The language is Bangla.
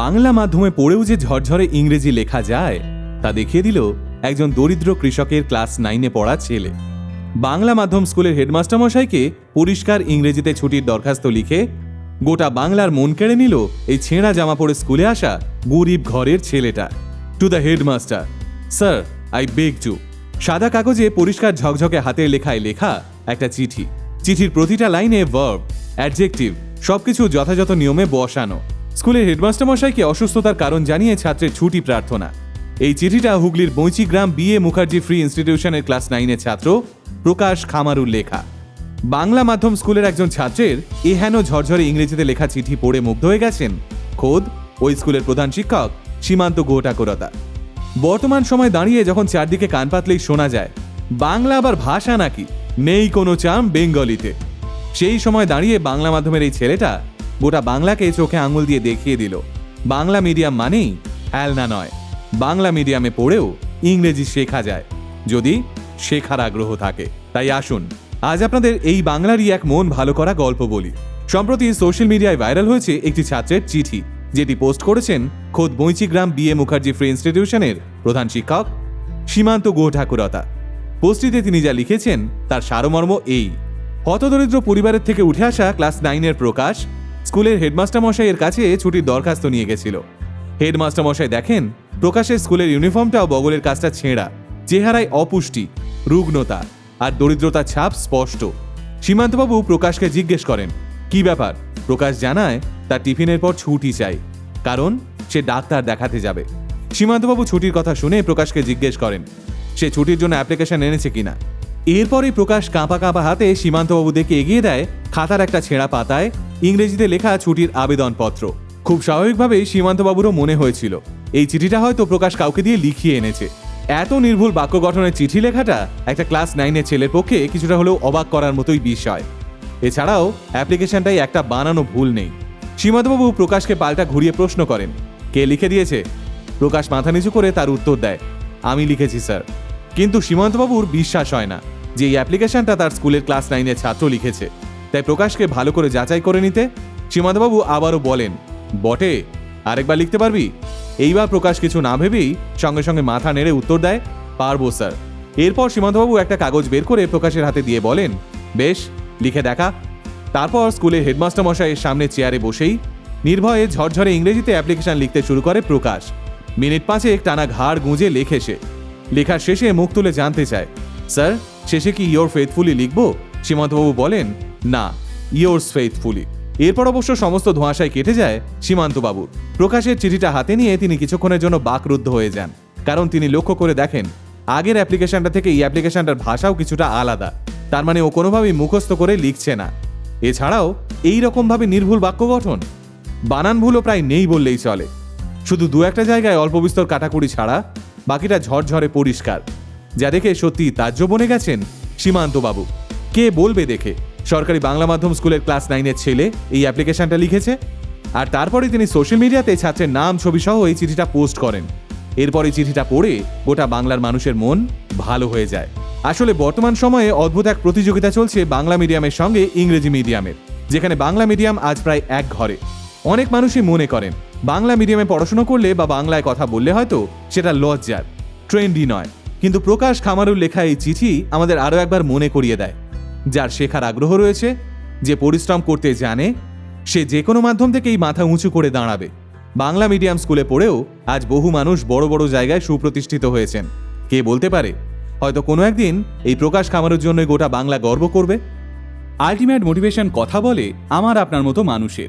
বাংলা মাধ্যমে পড়েও যে ঝরঝরে ইংরেজি লেখা যায়, তা দেখিয়ে দিল একজন দরিদ্র কৃষকের ক্লাস নাইনে পড়া ছেলে। বাংলা মাধ্যম স্কুলের হেডমাস্টার মশাইকে পরিষ্কার ইংরেজিতে ছুটির দরখাস্ত লিখে গোটা বাংলার মন কেড়ে নিল এই ছেঁড়া জামা পরে স্কুলে আসা গরিব ঘরের ছেলেটা। To the headmaster sir I beg to সাদা কাগজে পরিষ্কার ঝকঝকে হাতের লেখায় লেখা একটা চিঠি। চিঠির প্রতিটা লাইনে ভার্ব অ্যাডজেক্টিভ সবকিছু যথাযথ নিয়মে বসানো। স্কুলের হেডমাস্টার মশাইকে অসুস্থতার কারণ জানিয়ে ছাত্রের ছুটি প্রার্থনা। এই চিঠিটা হুগলির Baichigram B A Mukherjee free ইনস্টিটিউশনের class নাইনের ছাত্র প্রকাশ খামারুর লেখা। বাংলা মাধ্যম স্কুলের একজন ছাত্রের এহেন ঝরঝরে ইংরেজিতে লেখা চিঠি পড়ে মুগ্ধ হয়ে গেছেন খোদ ওই স্কুলের প্রধান শিক্ষক সীমান্ত গোটাকরতা। বর্তমান সময় দাঁড়িয়ে যখন চারদিকে কান পাতলেই শোনা যায়, বাংলা আবার ভাষা নাকি? নেই কোনো চাম বেঙ্গলিতে। সেই সময় দাঁড়িয়ে বাংলা মাধ্যমের এই ছেলেটা গোটা বাংলাকে চোখে আঙুল দিয়ে দেখিয়ে দিল। বাংলা মিডিয়াম মানেই হ্যালনা নয়। বাংলা মিডিয়ামে পড়েও ইংরেজি শেখা যায়। যদি শেখার আগ্রহ থাকে। তাই আসুন, আজ আপনাদের এই বাংলারই এক মন ভালো করা গল্প বলি। সম্প্রতি সোশ্যাল মিডিয়ায় ভাইরাল হয়েছে একটি ছাত্রের চিঠি, যেটি পোস্ট করেছেন খোদ বৈচিগ্রাম বিএ মুখার্জি ফ্রি ইনস্টিটিউশনের প্রধান শিক্ষক সীমান্ত গুহ ঠাকুরতা পোস্টটিতে তিনি যা লিখেছেন, তার সারমর্ম এই। হতদরিদ্র পরিবারের থেকে উঠে আসা ক্লাস নাইনের প্রকাশ স্কুলের হেডমাস্টার মশাইয়ের কাছে ছুটির দরখাস্ত নিয়ে গেছিল। হেডমাস্টার মশাই দেখেন, প্রকাশের স্কুলের ইউনিফর্মটাও বগলের কাজটা ছেঁড়া, চেহারায় অপুষ্টি, রুগ্নতা আর দরিদ্রতার ছাপ স্পষ্ট। সীমান্তবাবু প্রকাশকে জিজ্ঞেস করেন, কি ব্যাপার? প্রকাশ জানায়, তার টিফিনের পর ছুটি চাই, কারণ সে ডাক্তার দেখাতে যাবে। সীমান্তবাবু ছুটির কথা শুনে প্রকাশকে জিজ্ঞেস করেন, সে ছুটির জন্য অ্যাপ্লিকেশন এনেছে কিনা? এরপরই প্রকাশ কাঁপা কাঁপা হাতে সীমান্তবাবু দেখে এগিয়ে দেয় খাতার একটা ছেঁড়া পাতায়, ইংরেজিতে লেখা ছুটির আবেদনপত্র। খুব স্বাভাবিকভাবেই সীমান্তবাবুরও মনে হয়েছিল। এই চিঠিটা হয়তো প্রকাশ কাউকে দিয়ে লিখিয়ে এনেছে। এত নির্ভুল বাক্য গঠনের চিঠি লেখাটা একটা ক্লাস নাইনের ছেলের পক্ষে কিছুটা হলেও অবাক করার মতোই বিষয়। এছাড়াও অ্যাপ্লিকেশনটাই একটা বানানো ভুল নেই। সীমান্তবাবু প্রকাশকে পাল্টা ঘুরিয়ে প্রশ্ন করেন, কে লিখে দিয়েছে? প্রকাশ মাথা নিচু করে তার উত্তর দেয়, আমি লিখেছি, স্যার। কিন্তু সীমান্তবাবুর বিশ্বাস হয় না যে এই অ্যাপ্লিকেশনটা তার স্কুলের ক্লাস নাইনের ছাত্র লিখেছে। তাই প্রকাশকে ভালো করে যাচাই করে নিতে সীমান্তবাবু আবারও বলেন, বটে, আরেকবার লিখতে পারবি? এইবার প্রকাশ কিছু না ভেবেই সঙ্গে সঙ্গে মাথা নেড়ে উত্তর দেয়, পারব, স্যার। এরপর সীমান্তবাবু একটা কাগজ বের করে প্রকাশের হাতে দিয়ে বলেন, বেশ, লিখে দেখা। তারপর স্কুলের হেডমাস্টার মশাইয়ের সামনে চেয়ারে বসেই নির্ভয়ে ঝরঝরে ইংরেজিতে অ্যাপ্লিকেশন লিখতে শুরু করে প্রকাশ। মিনিট পাঁচেক টানা ঘাড় গুঁজে লেখে সে। লেখার শেষে মুখ তুলে জানতে চায়, স্যার, শেষে কি ইয়োর ফেথফুলি লিখব? সীমান্তবাবু বলেন, না, ইয়োর্স ফেথফুলি। এরপর অবশ্য সমস্ত ধোঁয়াশায় কেটে যায় সীমান্তবাবুর। প্রকাশের চিঠিটা হাতে নিয়ে তিনি কিছুক্ষণের জন্য বাকরুদ্ধ হয়ে যান, কারণ তিনি লক্ষ্য করে দেখেন, আগের অ্যাপ্লিকেশনটা থেকে এই অ্যাপ্লিকেশনটার ভাষাও কিছুটা আলাদা। তার মানে ও কোনোভাবেই মুখস্থ করে লিখছে না। এছাড়াও, এই রকমভাবে নির্ভুল বাক্য গঠন? বানান ভুলও প্রায় নেই বললেই চলে। শুধু দু একটা জায়গায় অল্প বিস্তর কাটাকুড়ি ছাড়া বাকিটা ঝরঝরে পরিষ্কার। যা দেখে সত্যি তাজ্য বনে গেছেন সীমান্তবাবু। কে বলবে দেখে? সরকারি বাংলা মাধ্যম স্কুলের ক্লাস নাইনের ছেলে এই অ্যাপ্লিকেশনটা লিখেছে? আর তারপরে তিনি সোশ্যাল মিডিয়াতে ছাত্রের নাম ছবি সহ এই চিঠিটা পোস্ট করেন। এরপর এই চিঠিটা পড়ে গোটা বাংলার মানুষের মন ভালো হয়ে যায়। আসলে বর্তমান সময়ে অদ্ভুত এক প্রতিযোগিতা চলছে বাংলা মিডিয়ামের সঙ্গে ইংরেজি মিডিয়ামের, যেখানে বাংলা মিডিয়াম আজ প্রায় এক ঘরে। অনেক মানুষই মনে করেন বাংলা মিডিয়ামে পড়াশোনা করলে বা বাংলায় কথা বললে হয়তো সেটা লজ্জার ট্রেন্ডি নয়। কিন্তু প্রকাশ খামারুর লেখা এই চিঠি আমাদের আরও একবার মনে করিয়ে দেয়। যার শেখার আগ্রহ রয়েছে, যে পরিশ্রম করতে জানে, সে যে কোনো মাধ্যম থেকেই মাথা উঁচু করে দাঁড়াবে। বাংলা মিডিয়াম স্কুলে পড়েও আজ বহু মানুষ বড় বড় জায়গায় সুপ্রতিষ্ঠিত হয়েছেন। কে বলতে পারে? হয়তো কোনো একদিন এই প্রকাশ খামারের জন্য গোটা বাংলা গর্ব করবে। আলটিমেট মোটিভেশন কথা বলে আমার আপনার মতো মানুষের।